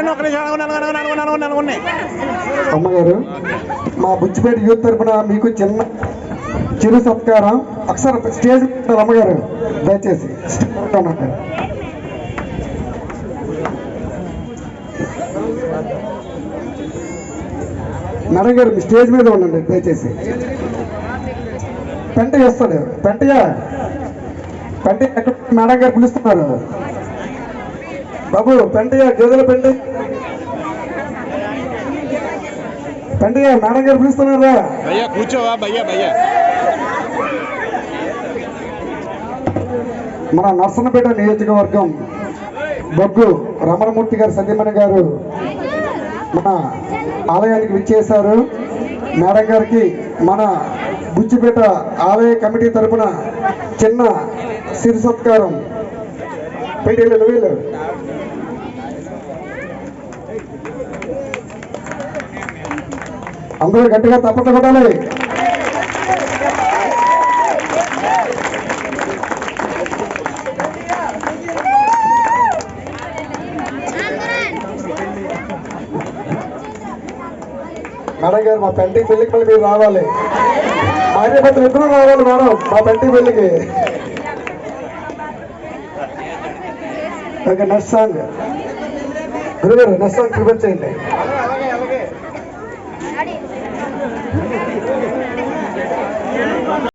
ఉండండి ఒక నిమిషం అనుకున్నాను అమ్మగారు మా బుచ్చిపేట యూత్ తరఫున మీకు చిన్న చిరు సత్కారం. ఒకసారి స్టేజ్ అమ్మగారు దయచేసి. స్టేజ్ మేడం గారు మీ స్టేజ్ మీద ఉండండి దయచేసి. పెంట చేస్తాడు పెంటయ్య? పెంట ఎక్కడ? మేడం గారు పిలుస్తున్నారు. బాబు పెంటయ్య గేదెల పెంట. పెంటయ్య మేడం గారు పిలుస్తున్నారా భయ్యా కూర్చోవా భయ్యా భయ్యా. మన నర్సన్నపేట నియోజకవర్గం బొగ్గు రమణమూర్తి గారు సత్యమణి గారు మన ఆలయానికి విచ్చేశారు. మేడం గారికి మన బుచ్చిపేట ఆలయ కమిటీ తరపున చిన్న సిరి సత్కారం. పెళ్ళిళ్ళు నువ్వులు అందరూ గట్టిగా తప్పట్లు కొట్టాలి. మేడం గారు మా పెంటింగ్ పెళ్ళికి మళ్ళీ మీరు రావాలి. భార్యాభర్తలు ఇద్దరు రావాలి మేడం మా పెంటింగ్ పెళ్ళికి ఓకే నెక్స్ట్ సాంగ్ 그러면 은혜성 두 번째인데. 아, 아, 아,